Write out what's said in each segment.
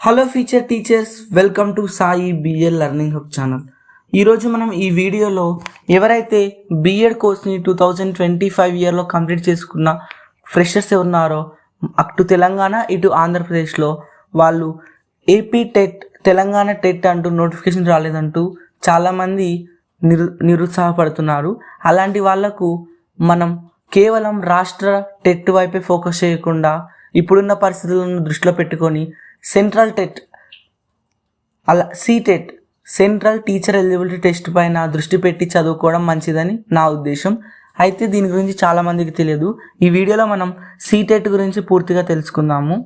Hello future teachers welcome to Sai B L learning hub channel ఈరోజు మనం ఈ వీడియోలో ఎవరైతే బిఎడ్ కోర్స్ని టూ థౌజండ్ ట్వంటీ ఫైవ్ ఇయర్లో కంప్లీట్ చేసుకున్న ఫ్రెషర్స్ ఉన్నారో అటు తెలంగాణ ఇటు ఆంధ్రప్రదేశ్లో వాళ్ళు ఏపీ టెట్ తెలంగాణ టెట్ అంటూ నోటిఫికేషన్ రాలేదంటూ చాలామంది నిరు నిరుత్సాహపడుతున్నారు. అలాంటి వాళ్ళకు మనం కేవలం రాష్ట్ర టెట్ వైపే ఫోకస్ చేయకుండా ఇప్పుడున్న పరిస్థితులను దృష్టిలో పెట్టుకొని సెంట్రల్ టెట్ అలా CTET central teacher eligibility test పైన దృష్టి పెట్టి చదువుకోవడం మంచిదని నా ఉద్దేశం. అయితే దీని గురించి చాలామందికి తెలియదు. ఈ వీడియోలో మనం సీటెట్ గురించి పూర్తిగా తెలుసుకుందాము.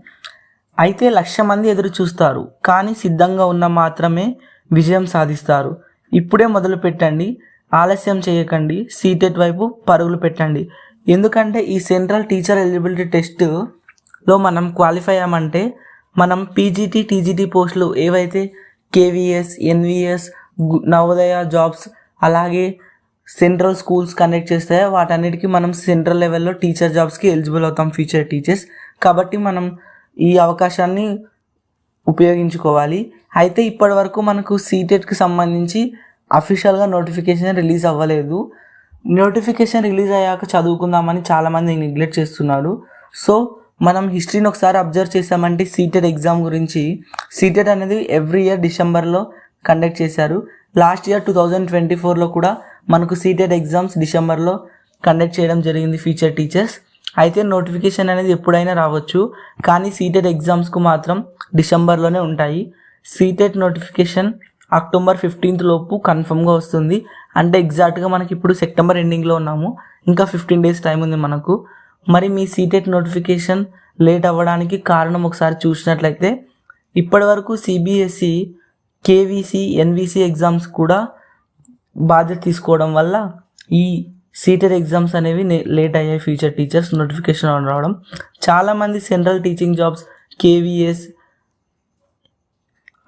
అయితే లక్ష మంది ఎదురు చూస్తారు కానీ సిద్ధంగా ఉన్న మాత్రమే విజయం సాధిస్తారు. ఇప్పుడే మొదలు పెట్టండి. ఆలస్యం చేయకండి. సీటెట్ వైపు పరుగులు పెట్టండి. ఎందుకంటే ఈ సెంట్రల్ టీచర్ ఎలిజిబిలిటీ టెస్ట్లో మనం క్వాలిఫై అయ్యామంటే మనం పీజీటీ టీజీటీ పోస్టులు ఏవైతే కేవీఎస్ ఎన్విఎస్ నవోదయ జాబ్స్ అలాగే సెంట్రల్ స్కూల్స్ కండక్ట్ చేస్తాయో వాటన్నిటికీ మనం సెంట్రల్ లెవెల్లో టీచర్ జాబ్స్కి ఎలిజిబుల్ అవుతాం ఫ్యూచర్ టీచర్స్. కాబట్టి మనం ఈ అవకాశాన్ని ఉపయోగించుకోవాలి. అయితే ఇప్పటి వరకు మనకు సీటెట్కి సంబంధించి అఫీషియల్గా నోటిఫికేషన్ రిలీజ్ అవ్వలేదు. నోటిఫికేషన్ రిలీజ్ అయ్యాక చదువుకుందామని చాలామంది నెగ్లెక్ట్ చేస్తున్నారు. సో మనం హిస్టరీని ఒకసారి అబ్జర్వ్ చేసామంటే సీటెడ్ ఎగ్జామ్ గురించి. సీటెడ్ అనేది ఎవ్రీ ఇయర్ డిసెంబర్లో కండక్ట్ చేశారు. Last year two thousand twenty ఫోర్లో కూడా మనకు సీటెడ్ ఎగ్జామ్స్ డిసెంబర్లో కండక్ట్ చేయడం జరిగింది ఫీచర్ టీచర్స్ అయితే నోటిఫికేషన్ అనేది ఎప్పుడైనా రావచ్చు. కానీ సీటెడ్ ఎగ్జామ్స్కు మాత్రం డిసెంబర్లోనే ఉంటాయి. సీటెడ్ నోటిఫికేషన్ అక్టోబర్ ఫిఫ్టీన్త్ లోపు కన్ఫర్మ్గా వస్తుంది. అంటే ఎగ్జాక్ట్గా మనకి ఇప్పుడు సెప్టెంబర్ ఎండింగ్లో ఉన్నాము. ఇంకా ఫిఫ్టీన్ డేస్ టైం ఉంది మనకు. మరి మీ సీటెట్ నోటిఫికేషన్ లేట్ అవ్వడానికి కారణం ఒకసారి చూసినట్లయితే ఇప్పటి వరకు సిబిఎస్ఈ కేవీసీ ఎన్విసి ఎగ్జామ్స్ కూడా బాధ్యత తీసుకోవడం వల్ల ఈ సీటెడ్ ఎగ్జామ్స్ అనేవి లేట్ అయ్యాయి ఫ్యూచర్ టీచర్స్ నోటిఫికేషన్ రావడం. చాలామంది సెంట్రల్ టీచింగ్ జాబ్స్ కేవీఎస్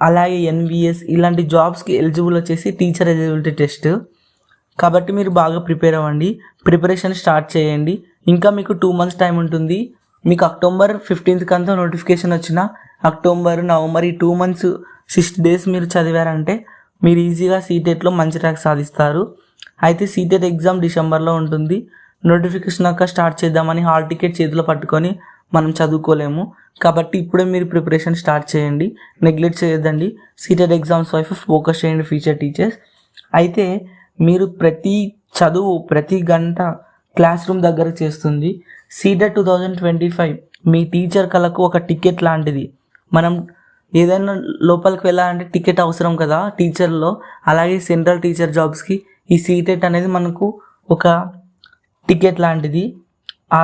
అలాగే ఎన్విఎస్ ఇలాంటి జాబ్స్కి ఎలిజిబుల్ వచ్చేసి టీచర్ ఎలిజిబిలిటీ టెస్ట్ కాబట్టి మీరు బాగా ప్రిపేర్ అవ్వండి. ప్రిపరేషన్ స్టార్ట్ చేయండి. ఇంకా మీకు టూ మంత్స్ టైం ఉంటుంది. మీకు అక్టోబర్ ఫిఫ్టీన్త్ అంతా నోటిఫికేషన్ వచ్చిన అక్టోబర్ నవంబర్ ఈ టూ మంత్స్ సిక్స్ డేస్ మీరు చదివారంటే మీరు ఈజీగా సీటెట్లో మంచి ర్యాంక్ సాధిస్తారు. అయితే సీటెట్ ఎగ్జామ్ డిసెంబర్లో ఉంటుంది. నోటిఫికేషన్ అక్క స్టార్ట్ చేద్దామని హాల్ టికెట్ చేతిలో పట్టుకొని మనం చదువుకోలేము. కాబట్టి ఇప్పుడే మీరు ప్రిపరేషన్ స్టార్ట్ చేయండి. నెగ్లెక్ట్ చేయొద్దండి. సీటెడ్ ఎగ్జామ్స్ వైపు ఫోకస్ చేయండి ఫ్యూచర్ టీచర్స్ అయితే మీరు ప్రతి చదువు ప్రతి గంట క్లాస్ రూమ్ దగ్గర చేస్తుంది. CTET two thousand twenty five మీ టీచర్ కళకు ఒక టికెట్ లాంటిది. మనం ఏదైనా లోపలికి వెళ్ళాలంటే టికెట్ అవసరం కదా టీచర్లో అలాగే సెంట్రల్ టీచర్ జాబ్స్కి ఈ సీటెట్ అనేది మనకు ఒక టికెట్ లాంటిది. ఆ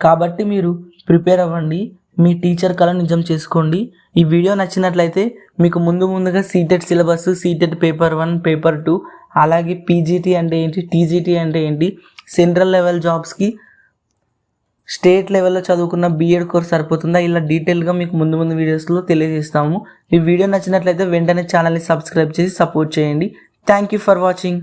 కాబట్టి మీరు ప్రిపేర్ అవ్వండి. మీ టీచర్ కళ నిజం చేసుకోండి. ఈ వీడియో నచ్చినట్లయితే మీకు ముందు ముందుగా CTET syllabus CTET paper one paper two అలాగే పీజీటీ అంటే ఏంటి టీజీటీ అంటే ఏంటి సెంట్రల్ లెవెల్ జాబ్స్కి స్టేట్ లెవెల్లో చదువుకున్న బీఎడ్ కోర్స్ సరిపోతుందా? ఇలా డీటెయిల్గా మీకు ముందు ముందు వీడియోస్లో తెలియజేస్తాము. ఈ వీడియో నచ్చినట్లయితే వెంటనే ఛానల్ని సబ్స్క్రైబ్ చేసి సపోర్ట్ చేయండి. Thank you for watching